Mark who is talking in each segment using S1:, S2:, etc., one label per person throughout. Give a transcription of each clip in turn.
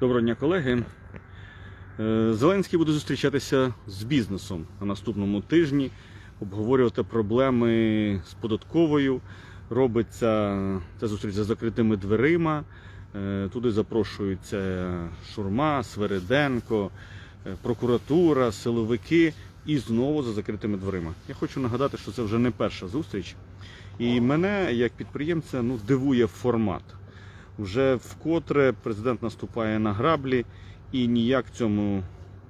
S1: Доброго дня, колеги. Е, Зеленський буде зустрічатися з бізнесом на наступному тижні, обговорювати проблеми з податковою. Робиться ця зустріч за закритими дверима. Е, Туди запрошуються Шурма, Свериденко, е, прокуратура, силовики і знову за закритими дверима. Я хочу нагадати, що це вже не перша зустріч. І мене, як підприємця, ну, дивує формат. Вже вкотре президент наступає на граблі і ніяк цьому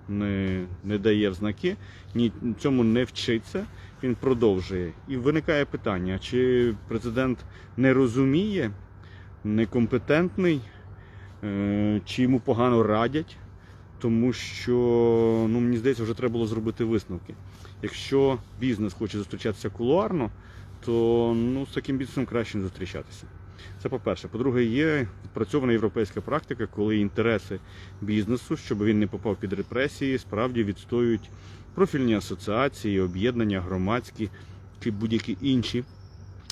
S1: не, не дає взнаки, ні цьому не вчиться. Він продовжує. І виникає питання: чи президент не розуміє, некомпетентний, е, чи йому погано радять, тому що ну, мені здається, вже треба було зробити висновки. Якщо бізнес хоче зустрічатися кулуарно, то ну, з таким бізнесом краще не зустрічатися. Це по-перше. По-друге, є відпрацьована європейська практика, коли інтереси бізнесу, щоб він не попав під репресії, справді відстоюють профільні асоціації, об'єднання, громадські чи будь-які інші.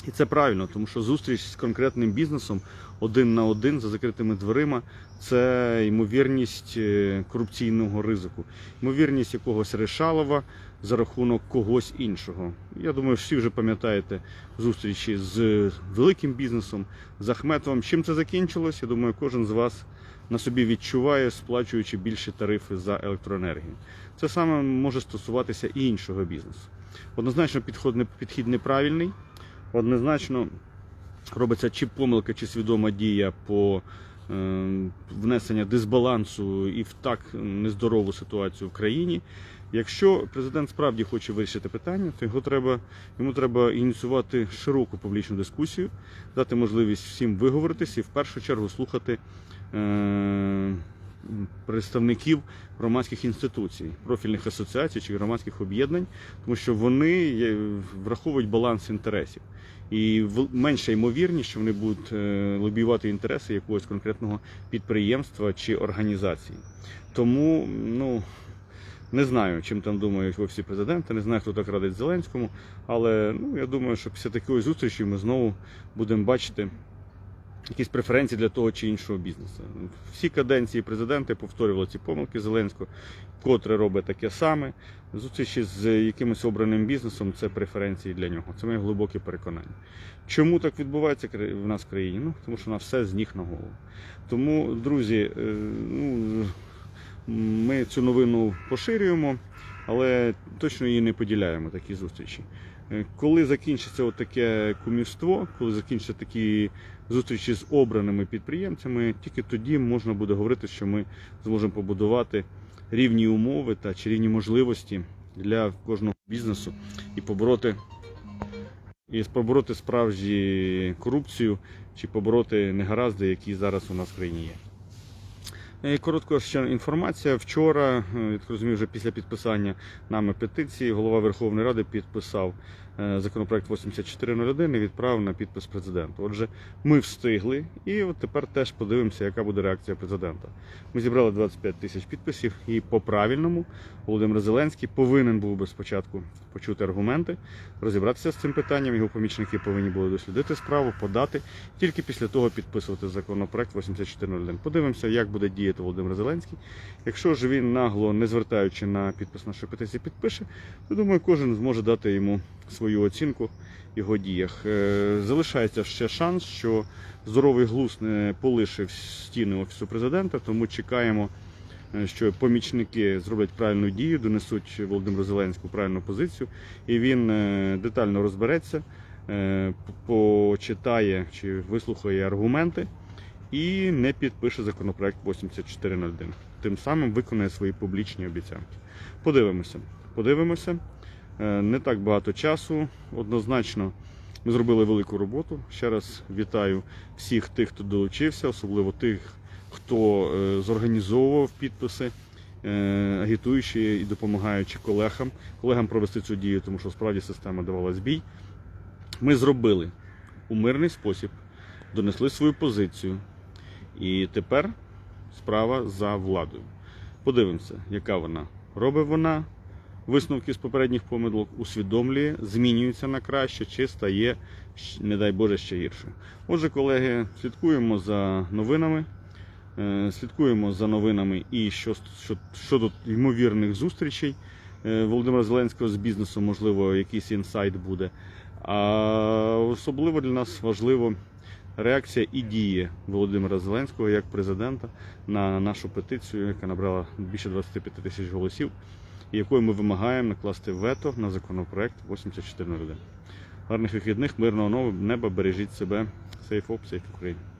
S1: І це правильно, тому що зустріч з конкретним бізнесом один на один за закритими дверима це ймовірність е, корупційного ризику, ймовірність якогось решалова за рахунок когось іншого. Я думаю, всі вже пам'ятаєте зустрічі з великим бізнесом, з Ахметовим. Чим це закінчилось? Я думаю, кожен з вас на собі відчуває, сплачуючи більші тарифи за електроенергію. Це саме може стосуватися і іншого бізнесу. Однозначно, підход підхід неправильний. Однозначно робиться чи помилка, чи свідома дія по е, внесення дисбалансу і в так нездорову ситуацію в країні. Якщо президент справді хоче вирішити питання, то його треба, йому треба ініціювати широку публічну дискусію, дати можливість всім виговоритись і в першу чергу слухати е, представників громадських інституцій, профільних асоціацій чи громадських об'єднань, тому що вони враховують баланс інтересів. І менша ймовірність, що вони будуть е, лобіювати інтереси якогось конкретного підприємства чи організації. Тому, ну. Не знаю, чим там думають в офісі президента, не знаю, хто так радить Зеленському, але ну, я думаю, що після такої зустрічі ми знову будемо бачити якісь преференції для того чи іншого бізнесу. Всі каденції президенти повторювали ці помилки Зеленського, котре робить таке саме. Зустрічі з якимось обраним бізнесом це преференції для нього. Це моє глибоке переконання. Чому так відбувається в нас в країні? Ну, тому що у нас все з ніг на голову. Тому, друзі, е, ну, ми цю новину поширюємо, але точно її не поділяємо, такі зустрічі. Е, Коли закінчиться таке кумівство, коли закінчаться такі зустрічі з обраними підприємцями, тільки тоді можна буде говорити, що ми зможемо побудувати рівні умови та чи рівні можливості для кожного бізнесу і побороти і побороти справжні корупцію чи побороти негаразди, які зараз у нас в країні є. Е, Коротко ще інформація. Вчора, е, я розумію, вже після підписання нами петиції, голова Верховної Ради підписав законопроект 8401 і відправив на підпис президенту. Отже, ми встигли, і от тепер теж подивимося, яка буде реакція президента. Ми зібрали 25 тисяч підписів, і по правильному Володимир Зеленський повинен був би спочатку почути аргументи, розібратися з цим питанням. Його помічники повинні були дослідити справу, подати, тільки після того підписувати законопроект 8401. Подивимося, як буде діяти Володимир Зеленський. Якщо ж він нагло, не звертаючи на підпис нашої петиції, підпише, то думаю, кожен зможе дати йому свою оцінку його діях. Е, Залишається ще шанс, що здоровий глузд не полишив стіни офісу президента, тому чекаємо. е, Що помічники зроблять правильну дію, донесуть Володимиру Зеленську правильну позицію, і він е, детально розбереться, почитає чи вислухає аргументи і не підпише законопроект 8401. Тим самим виконає свої публічні обіцянки. Подивимося. Подивимося. Е, Не так багато часу. Однозначно, ми зробили велику роботу. Ще раз вітаю всіх тих, хто долучився, особливо тих, хто е, зорганізовував підписи, е, агітуючи і допомагаючи колегам, колегам провести цю дію, тому що справді система давала збій. Ми зробили у мирний спосіб, донесли свою позицію. І тепер справа за владою. Подивимося, яка вона. Робить вона висновки з попередніх помилок, усвідомлює, змінюється на краще чи стає, не дай Боже, ще гірше. Отже, колеги, слідкуємо за новинами. Е, Слідкуємо за новинами і що, що, щодо ймовірних зустрічей е, Володимира Зеленського з бізнесом, можливо, якийсь інсайт буде. А особливо для нас важливо реакція і дії Володимира Зеленського як президента на нашу петицію, яка набрала більше 25 тисяч голосів, і якою ми вимагаємо накласти вето на законопроект 8401. Гарних вихідних, мирного неба, бережіть себе. Safe up, safe Ukraine.